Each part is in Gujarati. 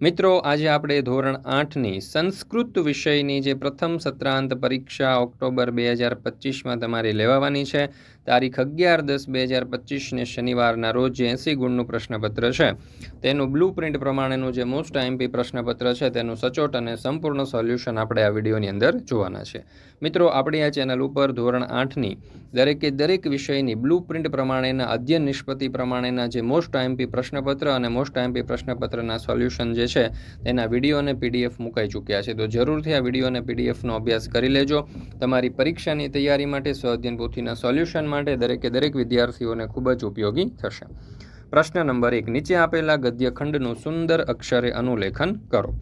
મિત્રો, આજે આપણે ધોરણ આઠની સંસ્કૃત વિષયની જે પ્રથમ સત્રાંત પરીક્ષા ઓક્ટોબર બે હજાર પચીસમાં તમારી લેવાવાની છે. તારીખ અગિયાર દસ બે હજાર પચીસને શનિવારના રોજ એંસી ગુણનું પ્રશ્નપત્ર છે. તેનું બ્લુ પ્રિન્ટ પ્રમાણેનું જે મોસ્ટ આઈમ્પી પ્રશ્નપત્ર છે, તેનું સચોટ અને સંપૂર્ણ સોલ્યુશન આપણે આ વિડીયોની અંદર જોવાના છે. મિત્રો, આપણી આ ચેનલ ઉપર ધોરણ આઠની દરેકે દરેક વિષયની બ્લુ પ્રિન્ટ પ્રમાણેના અધ્યયન નિષ્પતિ પ્રમાણેના જે મોસ્ટ આઈમ્પી પ્રશ્નપત્ર અને મોસ્ટ આઈમ્પી પ્રશ્નપત્રના સોલ્યુશન જે છે, તેના વીડિયો અને પીડીએફ મુકાઈ ચૂક્યા છે. તો જરૂરથી આ વીડિયો અને પીડીએફનો અભ્યાસ કરી લેજો. તમારી પરીક્ષાની તૈયારી માટે સ્વાધ્યન પોથીના સોલ્યુશન માટે દરેકે દરેક વિદ્યાર્થીઓને ખૂબ જ ઉપયોગી થશે. પ્રશ્ન નંબર એક, નીચે આપેલા ગદ્યખંડનું સુંદર અક્ષરે અનુલેખન કરો.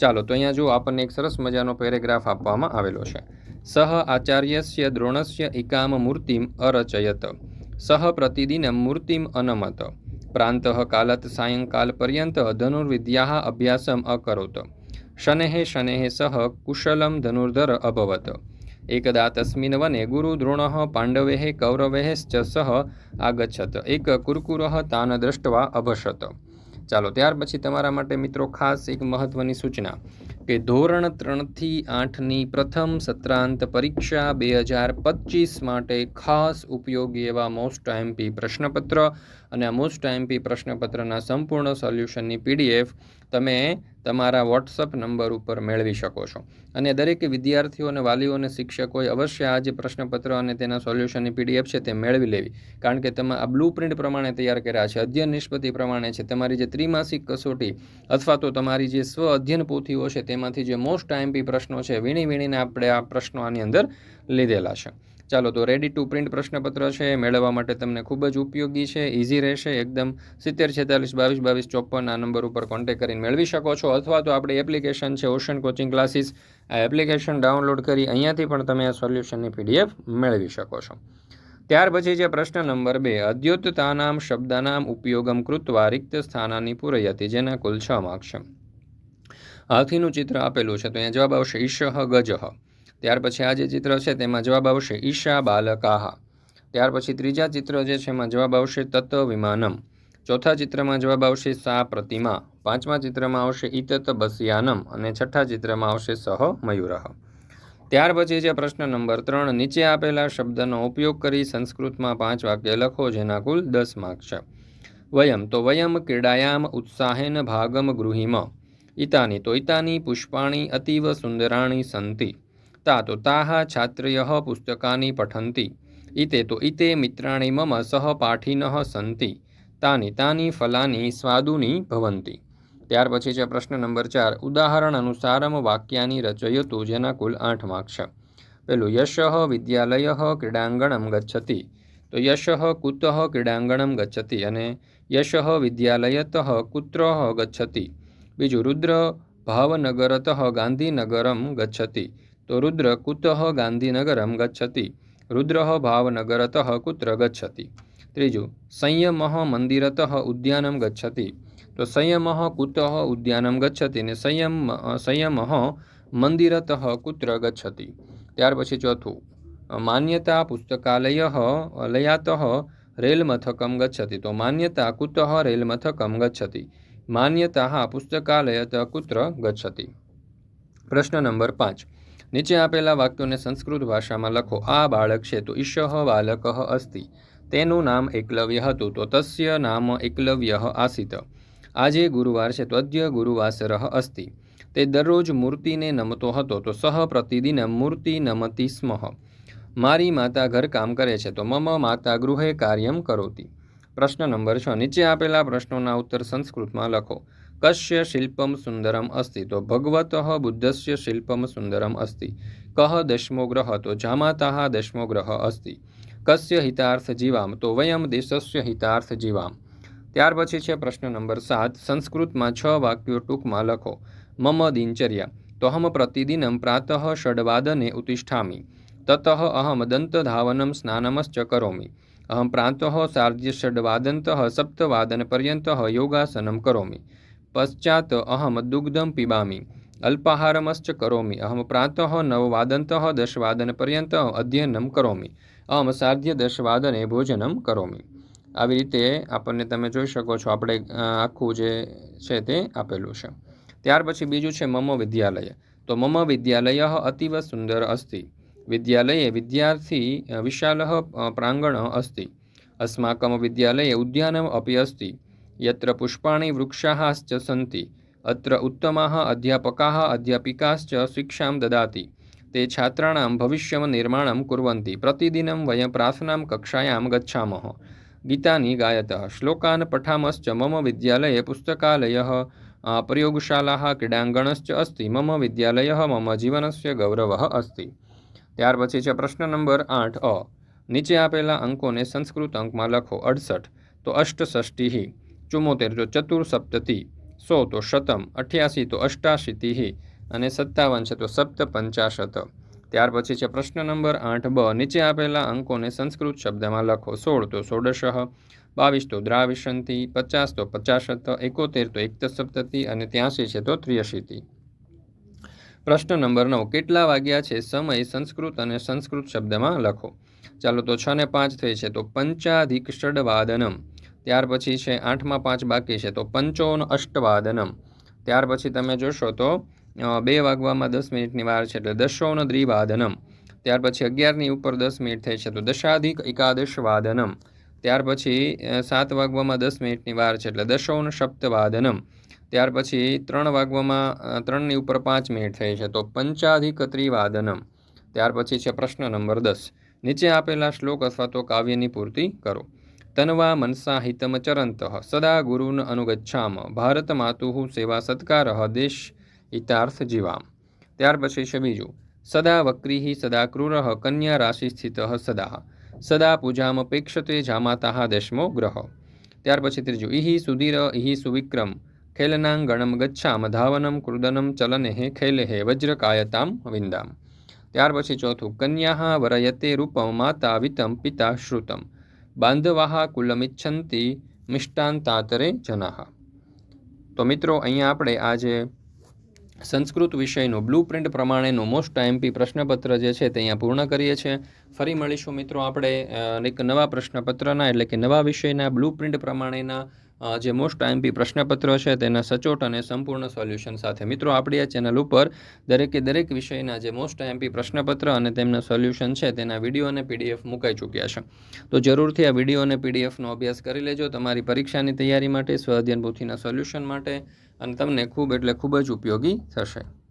ચાલો, તો અહીંયા જો આપણને એક સરસ મજાનો પેરેગ્રાફ આપવામાં આવેલો છે. સહ આચાર્યસ્ય દ્રોણસ્ય એકામ મૂર્તિમ અરચયત. સહ પ્રતિદિનમ મૂર્તિમ અનમત. પ્રાંતઃ કાલત સાયંકાલ પર્યંત ધનુર્વિદ્યા અભ્યાસમ અકરોત. શનેઃ શનેઃ સહ કુશલમ ધનુર્ધર અભવત. એકદા તસ્મિન વને ગુરુદ્રોણઃ પાંડવૈः કૌરવૈશ્ચ સહ આગચ્છત. એક કુરકુરઃ તાન દ્રષ્ટવા અભષત ચાલો, ત્યાર પછી તમારા માટે મિત્રો ખાસ એક મહત્વની સૂચના. કે ધોરણ ત્રણથી આઠની પ્રથમ સત્રાંત પરીક્ષા બે હજાર પચીસ માટે ખાસ ઉપયોગી એવા મોસ્ટ આઈએમપી પ્રશ્નપત્ર. અને આ મોસ્ટ આઈએમપી પ્રશ્નપત્રના સંપૂર્ણ સોલ્યુશનની પીડીએફ તમે તમારા વોટ્સઅપ નંબર ઉપર મેળવી શકો છો. અને દરેક વિદ્યાર્થીઓ અને વાલીઓને શિક્ષકોએ અવશ્ય આ જે પ્રશ્નપત્ર અને તેના સોલ્યુશનની પીડીએફ છે તે મેળવી લેવી. કારણ કે તમે આ બ્લુ પ્રિન્ટ પ્રમાણે તૈયાર કર્યા છે, અધ્યયન નિષ્પતિ પ્રમાણે છે, તમારી જે ત્રિમાસિક કસોટી અથવા તો તમારી જે સ્વ અધ્યયન પોથીઓ છે તેમાંથી જે મોસ્ટ આઈએમપી પ્રશ્નો છે, વીણી વીણીને આપણે આ પ્રશ્નો આની અંદર લીધેલા છે. ચાલો તો રેડી ટુ પ્રિન્ટ પ્રશ્નપત્ર છે મેળવવા માટે તમને ખૂબ જ ઉપયોગી છે ઇઝી રહેશે, એકદમ સિત્તેર, છેતાલીસ, બાવીસ બાવીસ, ચોપન આ નંબર ઉપર કોન્ટેક કરીને મેળવી શકો છો. અથવા તો આપણી એપ્લિકેશન છે ઓશન કોચિંગ ક્લાસીસ આ એપ્લિકેશન ડાઉનલોડ કરી અહીંયાથી પણ તમે આ સોલ્યુશનની પીડીએફ મેળવી શકો છો. ત્યાર પછી છે પ્રશ્ન નંબર બે. અદ્યુતતાનામ શબ્દાનામ ઉપયોગમ કૃત્વા રિક્ત સ્થાનાની પૂરયતી, જેના કુલ છ માર્ક છે. હાથીનું ચિત્ર આપેલું છે, તો અહીંયા જવાબ આવશે ઈશહ ગજહ ત્યાર પછી આ જે ચિત્ર છે તેમાં જવાબ આવશે ઈશા બાલકાહા. ત્યાર પછી ત્રીજા ચિત્ર જે છે એમાં જવાબ આવશે તત્વ વિમાનમ. ચોથા ચિત્રમાં જવાબ આવશે સા પ્રતિમા. પાંચમા ચિત્રમાં આવશે ઇતત બસિયાનમ અને છઠ્ઠા ચિત્રમાં આવશે સહ મયુરહ ત્યાર પછી છે પ્રશ્ન નંબર ત્રણ, નીચે આપેલા શબ્દનો ઉપયોગ કરી સંસ્કૃતમાં પાંચ વાક્ય લખો, જેના કુલ દસ માર્ક છે. વયમ, તો વયમ ક્રીડાયામ ઉત્સાહેન ભાગમ ગૃહિમ. ઇતાની તો ઇતાની પુષ્પાણી અતીવ સુંદરાણી સંતિ. તા તો તાહ છાત્રય પુસ્તકાની પઠંતી. ઇતે તો ઇતે મિત્રાણી મમ સહપાઠિનઃ સંતિ. તાની તાની ફલાની સ્વાદુની ભવંતી. ત્યાર પછી છે પ્રશ્ન નંબર ચાર. ઉદાહરણ અનુસારમ વાક્યાની રચયતુ જેના કુલ આઠ માર્ક છે પેલું યશ વિદ્યાલય ક્રીડાંગણમ ગચ્છતિ. તો યશ કુત ક્રીડાંગણમ ગચ્છતિ અને યશ વિદ્યાલયત કુત્ર ગચ્છતિ. બીજું રુદ્ર ભાવનગરત ગાંધીનગરમ ગચ્છતિ. તો રુદ્ર કુતઃ ગાંધીનગરમ ગચ્છતિ. રુદ્ર ભાવનગરત કુત્ર ગચ્છતિ. ત્રીજું, સંયમ મંદિરત ઉદ્યાનમ ગચ્છતિ. તો સંયમ કુતઃ ઉદ્યાનમ ગચ્છતિ ને સંયમ સંયમ મંદિરત કુત્ર ગચ્છતિ. ત્યાર પછી ચોથું, માન્યતા પુસ્તકાલય લયાત રેલમથકમ ગચ્છતિ. તો માન્યતા કુતઃ રેલમથકમ ગચ્છતિ. માન્યતા પુસ્તકાલયત કુત્ર ગચ્છતિ. પ્રશ્ન નંબર પાંચ નીચે આપેલા વાક્યોને સંસ્કૃત ભાષામાં લખો, આ બાળક છે તો ઈશ બાલક અસ્તિ. તેનું નામ એકલવ્ય હતું, તો તસ્ય નામ એકલવ્ય આસિત. આજે ગુરુવાર છે, તો અદ્ય ગુરુવાસર અસ્તિ. તે દરરોજ મૂર્તિને નમતો હતો, તો સહ પ્રતિદિન મૂર્તિ નમતી સ્મ. મારી માતા ઘર કામ કરે છે, તો મમ માતા ગૃહે કાર્યમ કરોતી. પ્રશ્ન નંબર છ, નીચે આપેલા પ્રશ્નોના ઉત્તર સંસ્કૃતમાં લખો કશ્ય શિલ્પમ સુંદરમ અસ્તિ તો ભગવત બુદ્ધસ્ય શિલ્પમ સુંદરમ અસ્તિ કહ દશમો ગ્રહ તો જામાતા દશમો ગ્રહ અસ્તિ કસ્ય હિતાર્થ જીવામ તો વયમ દેશસ્ય હિતાર્થ જીવામ ત્યાર પછી છે પ્રશ્ન નંબર સાત સંસ્કૃતમાં છ વાક્યો ટૂંકમાં લખો મમ દિનચર્યા તો અહમ પ્રતિદિનમ પ્રાતઃ ષડવાદને ઉતિષ્ઠામિ તતઃ અહમ દંતધાવનમ સ્નાનમશ્ચ કરોમિ અહમ પ્રાતઃ સાર્ધ્ય ષડવાદંતઃ સપ્તવાદનપર્યંતઃ યોગાસનમ કરોમિ પશ્ચાત અહમ દુગ્ધમ પીબામી. અલ્પાહારમશ્ચ કરોમી. અહમ પ્રાંત નવવાદંત દશવાદનપર્યંત અધ્યયનમ કરોમી. અહમ સાર્ધ્ય દશવાદને ભોજનમ કરોમી. આવી રીતે આપણને તમે જોઈ શકો છો, આપણે આખું જે છે તે આપેલું છે. ત્યાર પછી બીજું છે મમ વિદ્યાલય. તો મમ વિદ્યાલય અતીવ સુંદર અસ્તિ. વિદ્યાલયે વિદ્યાર્થી વિશાલ પ્રાંગણ અસ્તિ. અસ્માકમ વિદ્યાલયે ઉદ્યાનમ અપી અસ્તિ. યત્ર પુષ્પાણી વૃક્ષાશ્ચ સંતિ અત્ર ઉત્તમાહ અધ્યાપકાહ અધ્યાપિકાશ્ચ શિક્ષાં દદાતિ તે છાત્રાણાં ભવિષ્યમ નિર્માણં કુર્વન્તિ પ્રતિદિનમ વયં પ્રાર્થનાં કક્ષાયાં ગચ્છામઃ ગીતાની ગાયત શ્લોકાન પઠામશ્ચ મમ વિદ્યાલયે પુસ્તકાલય પ્રયોગશાલા ક્રીડાંગણશ્ચ અસ્તિ મમ વિદ્યાલય મમ જીવનસ્ય ગૌરવ અસ્તિ ત્યાર પછી છે પ્રશ્ન નંબર આઠ અ. નીચે આપેલા અંકોને સંસ્કૃત અંકમાં લખો અડસઠ. તો અષ્ટષષ્ટિ ચુમ્મોતેર તો ચતુર્સપ્તતિ સો તો શતમ, અઠ્યાસી તો અષ્ટાશીતિ અને સત્તાવન છે તો સપ્ત પંચાશત. ત્યાર પછી છે પ્રશ્ન નંબર આઠ બ. નીચે આપેલા અંકોને સંસ્કૃત શબ્દમાં લખો. સોળ તો ષોડશઃ, બાવીસ તો દ્રાવિશંતિ પચાસ તો પચાસત એકોતેર તો એકતસપ્તતિ અને ત્યાંસી છે તો ત્રિયશીતિ. પ્રશ્ન નંબર નવ. કેટલા વાગ્યા છે સમય સંસ્કૃત અને સંસ્કૃત શબ્દમાં લખો? ચાલો તો છ ને પાંચ થઈ છે તો પંચાધિક ષડવાદનમ. ત્યાર પછી છે આઠમાં પાંચ બાકી છે, તો પંચોન અષ્ટવાદનમ. ત્યાર પછી તમે જોશો તો બે વાગવામાં દસ મિનિટની વાર છે, એટલે દશોન દ્વિવાદનમ. ત્યાર પછી અગિયારની ઉપર દસ મિનિટ થઈ છે, તો દશાધિક એકાદશ વાદનમ ત્યાર પછી સાત વાગવામાં દસ મિનિટની વાર છે, એટલે દશોન સપ્તવાદનમ. ત્યાર પછી ત્રણ વાગવામાં ત્રણની ઉપર પાંચ મિનિટ થઈ છે, તો પંચાધિક ત્રિવાદનમ. ત્યાર પછી છે પ્રશ્ન નંબર દસ. નીચે આપેલા શ્લોક અથવા તો કાવ્યની પૂર્તિ કરો. તન્વા મનસા હિતમ ચરંત સદા ગુરુન અનુગચ્છામ ભારત માતુ સેવા સત્કાર દેશ હિતાર્થ જીવામ ત્યાર પછી છે બીજું સદા વક્રી સદા ક્રૂર કન્યા રાશિ સ્થિત સદા સદા પૂજામપેક્ષતે જામાતા દશમો ગ્રહ ત્યાર પછી ત્રીજું ઇહિ સુધીર ઇહિ સુવિક્રમ ખેલનાંગણમ ગચ્છામ ધાવનમ કૃદનમ ચલનેહ ખેલેહ વજ્રકાયતામ વિંદામ ત્યાર પછી ચોથું કન્યા વરયતે રૂપમ માતા વિતમ પિતા શ્રુતમ બાંધવાહ કુલમિચ્છંતિ મિષ્ટાંતાતરે જનાહ. તો મિત્રો, અહીંયા આપણે આજે સંસ્કૃત વિષયનું બ્લુ પ્રિન્ટ પ્રમાણેનું મોસ્ટ આઈએમપી પ્રશ્નપત્ર જે છે તે અહીંયા પૂર્ણ કરીએ છીએ. ફરી મળીશું મિત્રો આપણે એક નવા પ્રશ્નપત્રના એટલે કે નવા વિષયના બ્લુ પ્રિન્ટ પ્રમાણેના જે મોસ્ટ આઈએમપી પ્રશ્નપત્ર છે તેના સચોટ અને સંપૂર્ણ સોલ્યુશન સાથે. મિત્રો, આપણી આ ચેનલ ઉપર દરેકે દરેક વિષયના જે મોસ્ટ આઈએમપી પ્રશ્નપત્ર અને તેમના સોલ્યુશન છે તેના વીડિયો અને પીડીએફ મુકાઈ ચૂક્યા છે. તો જરૂરથી આ વીડિયો અને પીડીએફનો અભ્યાસ કરી લેજો તમારી પરીક્ષાની તૈયારી માટે, સ્વ અધ્યયન સોલ્યુશન માટે અને તમને ખૂબ એટલે ખૂબ જ ઉપયોગી થશે.